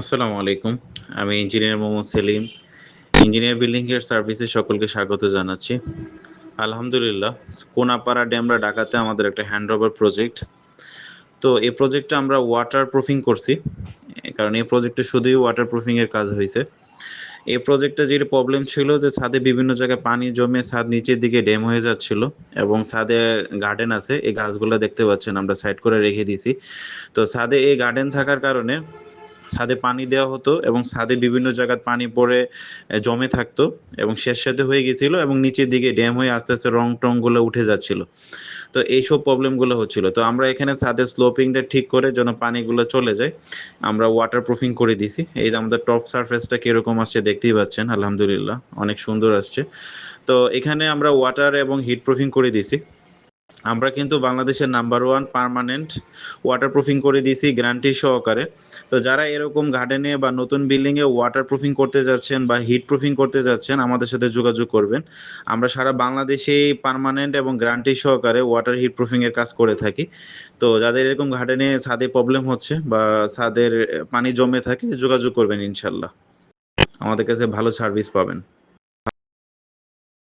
আসসালামু আলাইকুম। আমি engineer Mohammad Selim. Engineer building এর সার্ভিসে সকলকে স্বাগত জানাচ্ছি। আলহামদুলিল্লাহ, কোনাপাড়া ড্যামরা ঢাকাতে আমাদের একটা হ্যান্ডওভার প্রজেক্ট। তো এই প্রজেক্টটা আমরা ওয়াটার প্রুফিং করছি। কারণ এই প্রজেক্টে শুধুই ওয়াটার প্রুফিং এর কাজ হইছে। এই প্রজেক্টে যেটা প্রবলেম ছিল যে ছাদে বিভিন্ন জায়গায় পানি জমে ছাদ নিচের দিকে ড্যাম হয়ে যাচ্ছিল এবং ছাদে গার্ডেন আছে। এই গাছগুলো দেখতে পাচ্ছেন, আমরা সাইড করে রেখে দিছি। তো ছাদে এই গার্ডেন থাকার কারণে ছাদে পানি দেওয়া হতো এবং ছাদে বিভিন্ন জায়গায় পানি পড়ে জমে থাকতো এবং স্যাঁতসেঁতে হয়ে গেছিল এবং নিচের দিকে ড্যাম হয়ে আস্তে, আস্তে রং-টংগুলো উঠে যাচ্ছিল। তো এইসব প্রবলেমগুলো হচ্ছিল। তো আমরা এখানে ছাদের স্লোপিংটা ঠিক করে যেন পানিগুলো চলে যায়, আমরা ওয়াটার প্রুফিং করে দিছি। এই আমাদের টপ সারফেসটা কীরকম আসছে দেখতেই পাচ্ছেন আলহামদুলিল্লাহ অনেক সুন্দর আসছে। তো এখানে আমরা ওয়াটার এবং হিট প্রুফিং করে দিছি। আমরা কিন্তু বাংলাদেশের number one permanent waterproofing করে দিয়েছি গ্যারান্টি সহকারে। তো যারা এরকম গার্ডেনে বা নতুন বিল্ডিংয়ে এ ওয়াটার প্রুফিং করতে যাচ্ছেন বা হিট প্রুফিং করতে যাচ্ছেন, আমাদের সাথে যোগাযোগ করবেন। আমরা সারা বাংলাদেশেই পারমানেন্ট এবং গ্যারান্টি সহকারে ওয়াটার হিট প্রুফিং এর কাজ করে থাকি। তো যাদের এরকম গার্ডেনে ছাদে প্রবলেম হচ্ছে বা ছাদের পানি জমে থাকে, যোগাযোগ করবেন ইনশাল্লাহ আমাদের কাছে ভালো সার্ভিস পাবেন।